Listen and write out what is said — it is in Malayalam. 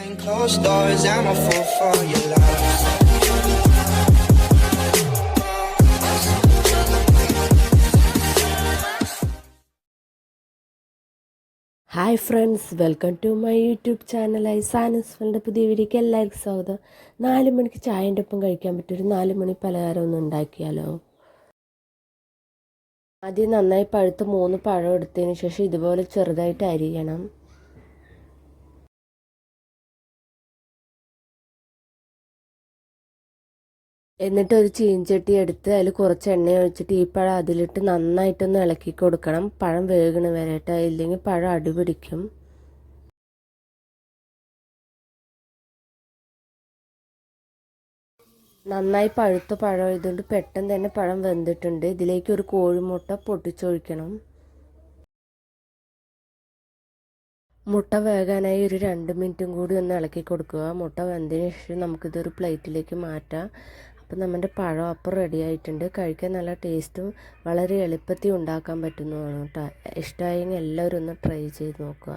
Behind closed doors, I'm a fool for your love. Hi friends welcome to my YouTube ചാനലായി സാനസ് ഫലിന്റെ പുതിയ വീഡിയോക്ക് എല്ലാവർക്കും സ്വാഗതം. നാല് മണിക്ക് ചായന്റെ ഒപ്പം കഴിക്കാൻ പറ്റിയൊരു നാല് മണി പലഹാരം ഒന്ന് ഉണ്ടാക്കിയാലോ? ആദ്യം നന്നായി പഴുത്ത് മൂന്ന് പഴം എടുത്തതിന് ശേഷം ഇതുപോലെ ചെറുതായിട്ട് അരിയണം. എന്നിട്ട് ഒരു ചീഞ്ചട്ടി എടുത്ത് അതിൽ കുറച്ച് എണ്ണ ഒഴിച്ചിട്ട് ഈ പഴം അതിലിട്ട് നന്നായിട്ടൊന്ന് ഇളക്കി കൊടുക്കണം. പഴം വേകണ വരെയിട്ട് ഇല്ലെങ്കിൽ പഴം അടിപിടിക്കും നന്നായി പഴുത്ത പഴം ആയതുകൊണ്ട് പെട്ടെന്ന് തന്നെ പഴം വെന്തിട്ടുണ്ട്. ഇതിലേക്ക് ഒരു കോഴിമുട്ട പൊട്ടിച്ചൊഴിക്കണം. മുട്ട വേകാനായി ഒരു രണ്ട് മിനിറ്റും കൂടി ഒന്ന് ഇളക്കി കൊടുക്കുക. മുട്ട വെന്തതിന് ശേഷം നമുക്കിതൊരു പ്ലേറ്റിലേക്ക് മാറ്റാം. അപ്പം നമ്മുടെ പഴം അപ്പം റെഡി ആയിട്ടുണ്ട്. കഴിക്കാൻ നല്ല ടേസ്റ്റും വളരെ എളുപ്പത്തിൽ ഉണ്ടാക്കാൻ പറ്റുന്നതാണ് കേട്ടോ. ഇഷ്ടമായെങ്കിൽ എല്ലാവരും ഒന്ന് ട്രൈ ചെയ്ത് നോക്കുക.